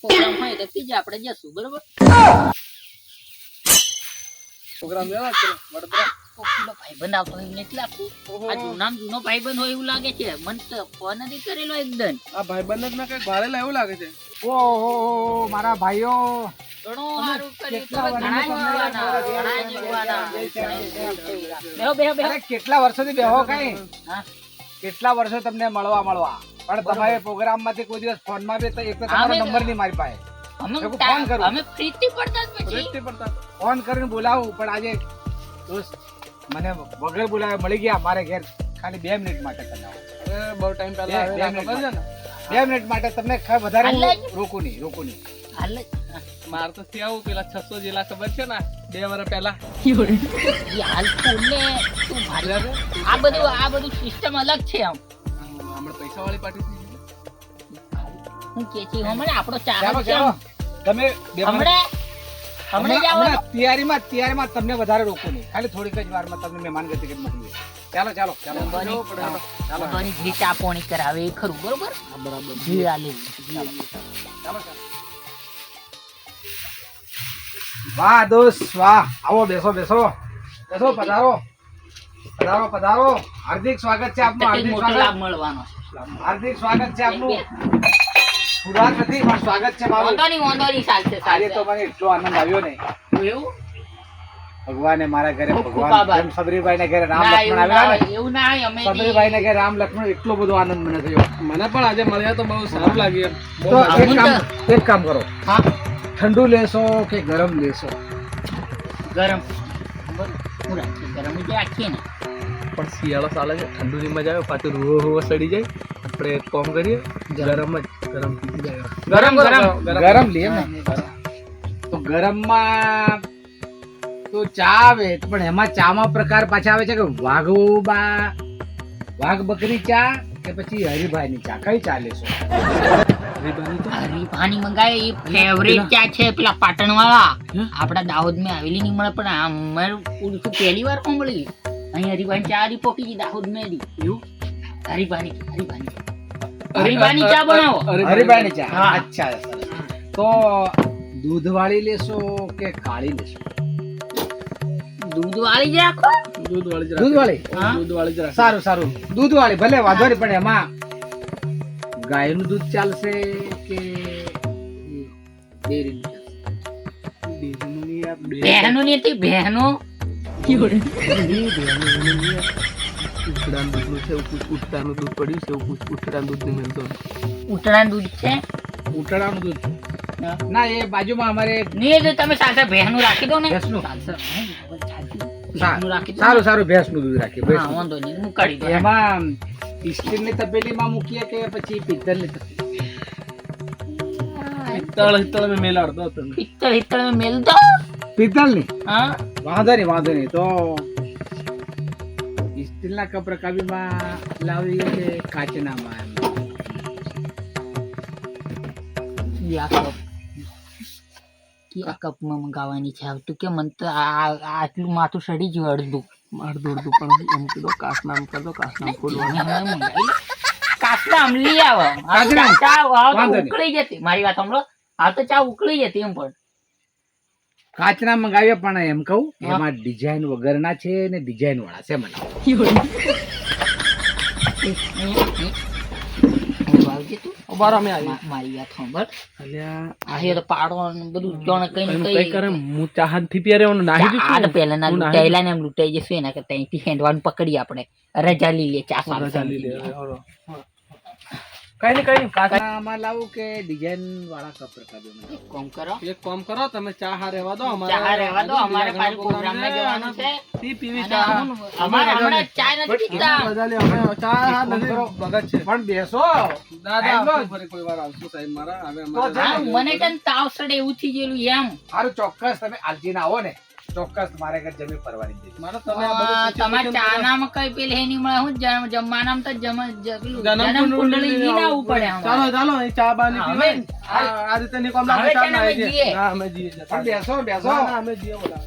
Programme હોય તો કીજે આપણે જશું બરોબર? પ્રોગ્રામ લેવા ચલો વડોદરા. કોક ભાઈબંધ આવતો હોય એને એટલે આ જૂનામ જૂનો ભાઈબંધ હોય એવું લાગે છે. મને તો ફોન નથી કરેલો એકદમ. આ ભાઈબંધ જ ના કંઈક ભાડેલા એવું લાગે છે. ઓહો મારા ભાઈઓ. ઘણું સારું કર્યું કેટલા વર્ષોથી બેહો કઈ? કેટલા વર્ષો તમને મળવા મળવા? પણ તમારે પ્રોગ્રામમાંથી કોઈ દિવસ ફોનમાં બી તો એક તો તમારો નંબર નહીં મારી પાસે. ફોન કરું. અમે પ્રીતિ પડતા જ પડતા. ફોન કરીને બોલાવું પણ આજે દોસ્ત મને વગર બોલાવે મળી ગયા મારે ઘેર ખાલી બે મિનિટ માટે કરાવો બહુ ટાઈમ પહેલા બે મિનિટ ને? બે મિનિટ માટે તમને વધારે. રોકું નહીં રોકું નહીં. માર તો થી આવું પેલા છસો જેલા ખબર છે ને? બે વર્ષ પહેલા. હાલ તું આ બધું આ બધું સિસ્ટમ અલગ છે આમ. હમણાં પાટી હું કે છે હમણે આપણો ચાલો ચાલો. તમે બે હમણે હમણાં હમણાં જ આવવાનો હમણાં તૈયારીમાં તૈયારીમાં તમને વધારે રોકો નહીં. ખાલી થોડીક જ વારમાં તમને મહેમાન ગતિ કરી મોકલીએ ચાલો ચાલો ચાલો. ચાલો. ચાલો. બધાની જે ચા પાણી કરાવે એ ખરું બરોબર? બરાબર. જે આલે ચાલો. ચાલો વાહ દોસ્ત વાહ. આવો બેસો બેસો. બેસો પધારો. પધારો પધારો. હાર્દિક સ્વાગત છે આપનું. હાર્દિક મોટો લાભ સ્વાગત મળવાનો હાર્દિક સ્વાગત છે આપનું. પુરાણ નથી પણ સ્વાગત છે મારું. વાંધો નહીં વાંધો નહીં ચાલશે આજે તો મને એટલો આનંદ આવ્યો ને એવું? ભગવાને મારા ઘરે ભગવાન જેમ સબરીભાઈ ને ઘરે રામ લક્ષ્મણ આવ્યા ને એવું ના અમે સબરીભાઈ ને ઘરે રામ લક્ષ્મણ એટલો બધો આનંદ મને થયો. મને પણ આજે મળ્યા તો બહુ સારું લાગ્યું તો એક કામ એક કામ કરો. હા? ઠંડુ લેશો કે ગરમ લેશો? ગરમ. ગરમ જ રાખીએ ને. પણ શિયાળો ચાલે છે ઠંડુની મજા આવે પાછું રૂવો રૂવો સડી જાય આપણે એક કામ કરીએ ગરમ જ ગરમ. પીતી જાય ગરમ ગરમ. ગરમ. લઈએ ને. તો ગરમમાં તો ચા આવે પણ એમાં ચામાં પ્રકાર પાછા આવે છે કે વાઘબા વાઘ બકરી ચા કે પછી હરિભાઈની ચા? કઈ ચા લેશો? હરીફાની મંગાવે એ ફેવરેટ ચા છે પેલા પાટણ વાળા આપડા દાહોદમાં આવેલી નહીં મળે પણ આ મારું પહેલી વાર કોણ મળી અહીં હરીફાની ચા હરી પોકી ગઈ દાહોદમાં એની. એવું હરીફાની હરીફાની હરીફાની ચા બનાવો. હરિભાઈની ચા. હા. અચ્છા તો દૂધ વાળી લેશો કે કાળી લેશો? દૂધ વાળી જ રાખો. દૂધ વાળી જ દૂધ વાળી દૂધ વાળી જ રાખે. સારું સારું. દૂધ વાળી ભલે વાંધો નહીં પણ એમાં ગાયનું દૂધ ચાલશે કે ડેરીનું ચાલશે? ની બહેનો. ઉકળાનું દૂધનું છે ઉક- દૂધ પડ્યું છે ઉક- દૂધ નહીં મળતું ઉતરાણ દૂધ છે? ઉટળાનું દૂધ ના એ બાજુમાં અમારે નહીં તો તમે સાથે બહેનું રાખી દો ને. ભેંસનું? રાખી સારું સારું ભેંસનું દૂધ રાખીએ હા વાંધો નહીં મુકાડી દો એમાં સ્ટીલની તપેલીમાં મૂકીએ કે પછી પિત્તળની તપેલી? પિત્તળ મેં હિત્તળ મેં મેલ દો પિત્તળની હા. વાંધો નહીં વાંધો નહીં. તો સ્ટીલના કપડા કાબીમાં લાવી કે કાચનામાં આ કપમાં મંગાવવાની છે. આવતું કે મન તો આટલું માથું સડી ગયું અડધું. અડધું અડધું પણ એમ કીધું કાસનામ કરતો કાસનામ ખોલવાનું. આમ લઈ આવો? ચા. ઉકળી જતી. મારી વાત સાંભળો. આ તો ચા ઉકળી જતી એમ પણ. કાચના મંગાવીએ પણ એમ કહું એમાં ડિઝાઇન વગરના છે ને ડિઝાઇન વાળા છે મને. વાવજે તું ઊભા રહો, અમે આવીએ. મા- મારી વાત સાંભળ. અલ્યા આ હે તો પાડો ને બધું જોણે કઈ ને એનું કઈ. કઈ કરે? હું ચાહતથી પહેરે એનું નાહી ચા- દીધું આ તો પહેલાના હું નાહી લૂંટાયેલા ને એમ લૂંટાઈ જશે એના કરતા અહીંથી હેંડવાનું પકડીએ આપણે. રજા લઈ લે ચા દીધું. સારું ચાલી લે, હળો. કઈ નહીં કઈ કાકા કાચનામાં લાવું કે ડિઝાઇન વાળા કપ રકાબી મને? કોમ કરો. એક કામ કરો તમે ચા હા રહેવા દો અમારે ચા રહેવા દો અમારે પાછું ઘણા પ્રોગ્રામમાં જવાનું છે. પી પીવી ચા. અમારે હમણાં ચા નથી પીતા. બધા લે, અમે ચા હા નથી. ભગત છે. પણ બેસો. દાદા ફરી કોઈ વાર આવશું સાહેબ મારા હવે અમારે મને કેમ તાવ સડે એવું થઈ ગયેલું એમ. સારું ચોક્કસ તમે આલજીને આવો ને. ચોક્કસ મારે ઘર જમી ફરવાની છે. મારે તમે આ બધું તમારે ચાનામાં કઈ પેલી હે નહીં મળે? હું જમ- જમવાનામાં તો જમ- જન્મ કુંડળી ની ના લઈને આવવું આવવું પડે ચાલો ચાલો એ ચા બાની હા, આ રીતે નીકળવા હવે ચા ને. જઈએ. ના, અમે જઈએ. બેસો બેસો. અમે જીએ બોલા.